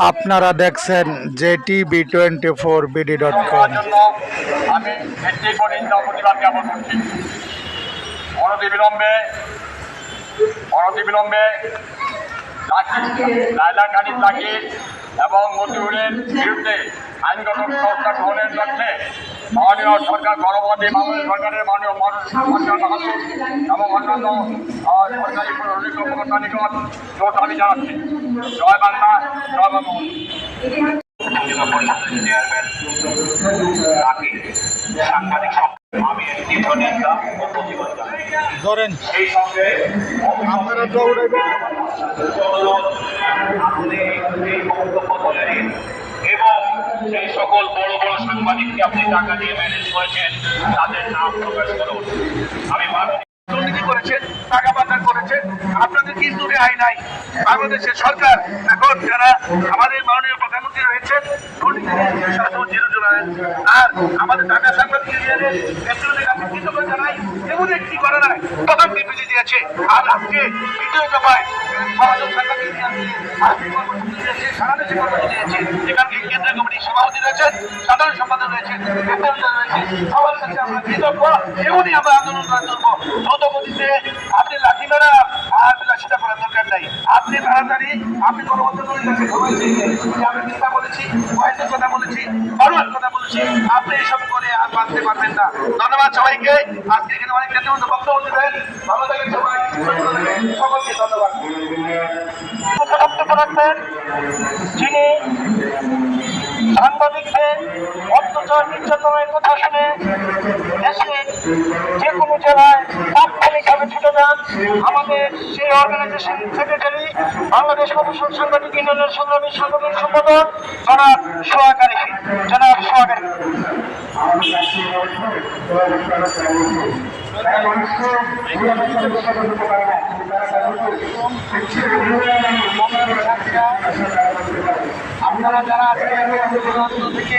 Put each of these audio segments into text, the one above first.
আপনারা দেখছেন JT B twenty four BD dot com আমি প্রতিবাদ জ্ঞাপন করছি। অনতি বিলম্বে অনতি বিলম্বে লাইলা কানির লাকি এবং মতিউরের বিরুদ্ধে আইনগত ব্যবস্থা গ্রহণের লক্ষ্যে মাননীয় সরকার গণপতি বাংলাদেশ সরকারের মাননীয় মানুষ সরকার বাহাদুর এবং অন্যান্য সরকারি প্রশাসনিক কর্মকর্তা নিকট জোর দাবি জানাচ্ছি। জয় বাংলা জয় বঙ্গবন্ধু জেলা পরিষদের চেয়ারম্যান তাকে সাংবাদিক ধরেন। সেই সঙ্গে আপনারা দৌড়াবেন আপনি এই বলেন এবং সেই সকল বড় বড় সাংবাদিককে আপনি টাকা দিয়ে ম্যানেজ করেছেন তাদের নাম প্রকাশ করুন। আমি দুর্নীতি করেছেন টাকা পাচার করেছেন আপনাদের কিন্তু রেহাই নাই? বাংলাদেশের সরকার এখন যারা আমাদের মাননীয় প্রধানমন্ত্রী রয়েছেন দুর্নীতি আর আমাদের টাকা সাংবাদিক ইউনিয়নের নেতৃত্বের কাছে বিবৃতি দিয়েছে। আর দিয়েছে এখানকে কেন্দ্রীয় কমিটির সভাপতি রয়েছেন, সাধারণ সম্পাদক রয়েছে আমরা কৃতজ্ঞ। এমনই আমরা আন্দোলন করে চলবো দ্রুত গতিতে আপনি লাঠি মেরা আর বিলাসিতা করার দরকার নাই তাড়াতাড়ি আপনি গণবদ্ধ কাছে ক্ষমা চেয়ে আমি মিথ্যা বলেছি বয়সের কথা বলেছি, বারোয়ার কথা বলেছি, আপনি এইসব করে আর বাঁচতে পারবেন না। ধন্যবাদ সবাইকে। আজকে এখানে অনেক কেন্দ্রীয় বক্তব্য দিলেন ভালো থাকেন সবাই সকলকে ধন্যবাদ। রাখবেন যিনি সাংবাদিকদের অত্যাচার নির্যাতনের কথা শুনে দেশের যে কোনো জেলায় তাৎক্ষণিকভাবে ছুটে যান আমাদের সেই অর্গানাইজেশন সেক্রেটারি বাংলাদেশ প্রফেশন সাংবাদিক ইউনিয়নের সংগ্রামী সাংগঠনিক সম্পাদক, জনাব সোয়াকারী জনাব সোহাগারি আপনারা যারা আজকে থেকে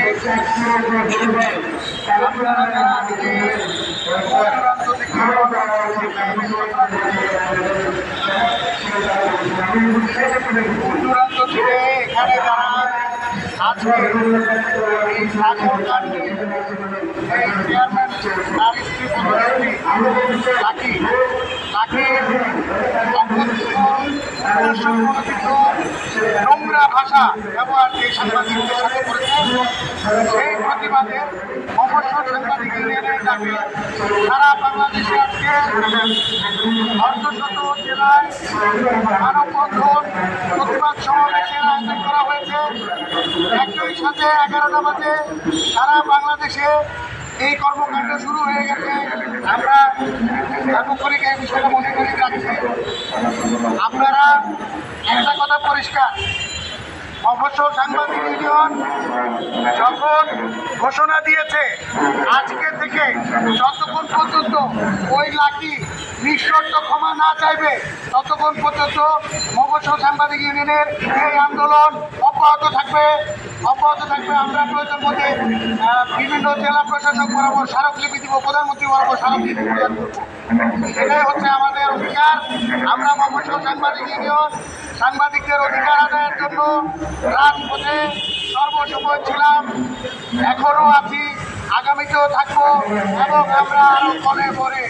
আপনারা যারা আজকে থেকে নোংরা ভাষা ব্যবহার যে সাংবাদিকদের সাথে করেছে সেই প্রতিবাদে অবসর সাংবাদিক ইউনিয়নের ডাকে সারা বাংলাদেশে আজকে অর্ধশত জেলায় মানববন্ধন প্রতিবাদ সমাবেশের আয়োজন করা হয়েছে। একই সাথে এগারোটা বাজে সারা বাংলাদেশে এই কর্মকাণ্ড শুরু হয়ে গেছে। আমরা সার্বক্ষণিক এই বিষয়টা মনে করে আপনারা একটা কথা পরিষ্কার অবশ্য সাংবাদিক ইউনিয়ন যখন ঘোষণা দিয়েছে আজকে থেকে যতক্ষণ পর্যন্ত ওই লাকি নিঃশর্ত ক্ষমা না চাইবে, ততক্ষণ পর্যন্ত মফস্বল সাংবাদিক ইউনিয়নের এই আন্দোলন অব্যাহত থাকবে। অব্যাহত থাকবে। আমরা প্রয়োজন মধ্যে বিভিন্ন জেলা প্রশাসক বরাবর স্মারকলিপি দিব, প্রধানমন্ত্রী বরাবর স্মারকলিপি প্রদান করব। এটাই হচ্ছে আমাদের অধিকার। আমরা মফস্বল সাংবাদিক ইউনিয়ন, সাংবাদিকদের অধিকার আদায়ের জন্য রাজপথে সর্বসময় ছিলাম, এখনও আছি, আগামীতেও থাকব, এবং আমরা আরও পরে পরে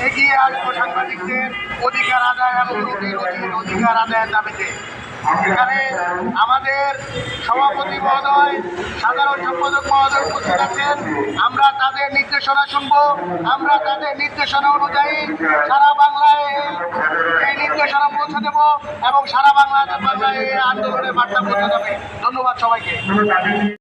এগিয়ে আসব সাংবাদিকদের অধিকার আদায় এবং অধীন অধিকার আদায়ের দাবিতে। এখানে আমাদের সভাপতি মহোদয়, সাধারণ সম্পাদক মহোদয় উপস্থিত আছেন। আমরা তাদের নির্দেশনা শুনব। আমরা তাদের নির্দেশনা অনুযায়ী সারা বাংলায় এই- এই নির্দেশনা পৌঁছে দেব এবং সারা বাংলা বাংলায় এই আন্দোলনের বার্তা পৌঁছে যাবে ধন্যবাদ সবাইকে।